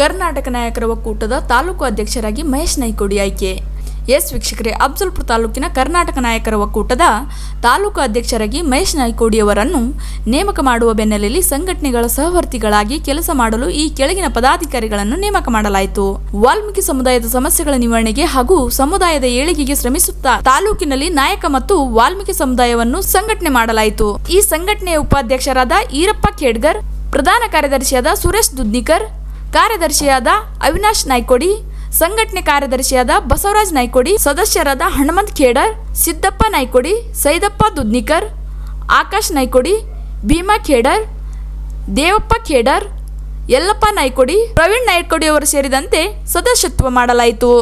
ಕರ್ನಾಟಕ ನಾಯಕರ ಒಕ್ಕೂಟದ ತಾಲೂಕು ಅಧ್ಯಕ್ಷರಾಗಿ ಮಹೇಶ್ ನೈಕೋಡಿ ಆಯ್ಕೆ. ಎಸ್ ವೀಕ್ಷಕರೇ ಅಫ್ಜಲ್ಪುರ ತಾಲೂಕಿನ ಕರ್ನಾಟಕ ನಾಯಕರ ಒಕ್ಕೂಟದ ತಾಲೂಕು ಅಧ್ಯಕ್ಷರಾಗಿ ಮಹೇಶ್ ನಾಯ್ಕೋಡಿಯವರನ್ನು ನೇಮಕ ಮಾಡುವ ಬೆನ್ನಲೆಯಲ್ಲಿ ಸಂಘಟನೆಗಳ ಸಹವರ್ತಿಗಳಾಗಿ ಕೆಲಸ ಮಾಡಲು ಈ ಕೆಳಗಿನ ಪದಾಧಿಕಾರಿಗಳನ್ನು ನೇಮಕ ಮಾಡಲಾಯಿತು. ವಾಲ್ಮೀಕಿ ಸಮುದಾಯದ ಸಮಸ್ಯೆಗಳ ನಿವಾರಣೆಗೆ ಹಾಗೂ ಸಮುದಾಯದ ಏಳಿಗೆಗೆ ಶ್ರಮಿಸುತ್ತಾ ತಾಲೂಕಿನಲ್ಲಿ ನಾಯಕ ಮತ್ತು ವಾಲ್ಮೀಕಿ ಸಮುದಾಯವನ್ನು ಸಂಘಟನೆ ಮಾಡಲಾಯಿತು. ಈ ಸಂಘಟನೆಯ ಉಪಾಧ್ಯಕ್ಷರಾದ ಈರಪ್ಪ ಖೇಡ್ಗರ್, ಪ್ರಧಾನ ಕಾರ್ಯದರ್ಶಿಯಾದ ಸುರೇಶ್ ದುದ್ನಿಕರ್ ಕಾರ್ಯದರ್ಶಿಯಾದ ಅವಿನಾಶ್ ನಾಯ್ಕೋಡಿ, ಸಂಘಟನೆ ಕಾರ್ಯದರ್ಶಿಯಾದ ಬಸವರಾಜ್ ನಾಯ್ಕೋಡಿ, ಸದಸ್ಯರಾದ ಹನುಮಂತ್ ಖೇಡರ್, ಸಿದ್ದಪ್ಪ ನಾಯ್ಕೋಡಿ, ಸೈದಪ್ಪ ದುದ್ನಿಕರ್, ಆಕಾಶ್ ನಾಯ್ಕೋಡಿ, ಭೀಮಾ ಖೇಡರ್, ದೇವಪ್ಪ ಖೇಡರ್, ಯಲ್ಲಪ್ಪ ನಾಯ್ಕೋಡಿ, ಪ್ರವೀಣ್ ನಾಯ್ಕೋಡಿ ಅವರು ಸೇರಿದಂತೆ ಸದಸ್ಯತ್ವ ಮಾಡಲಾಯಿತು.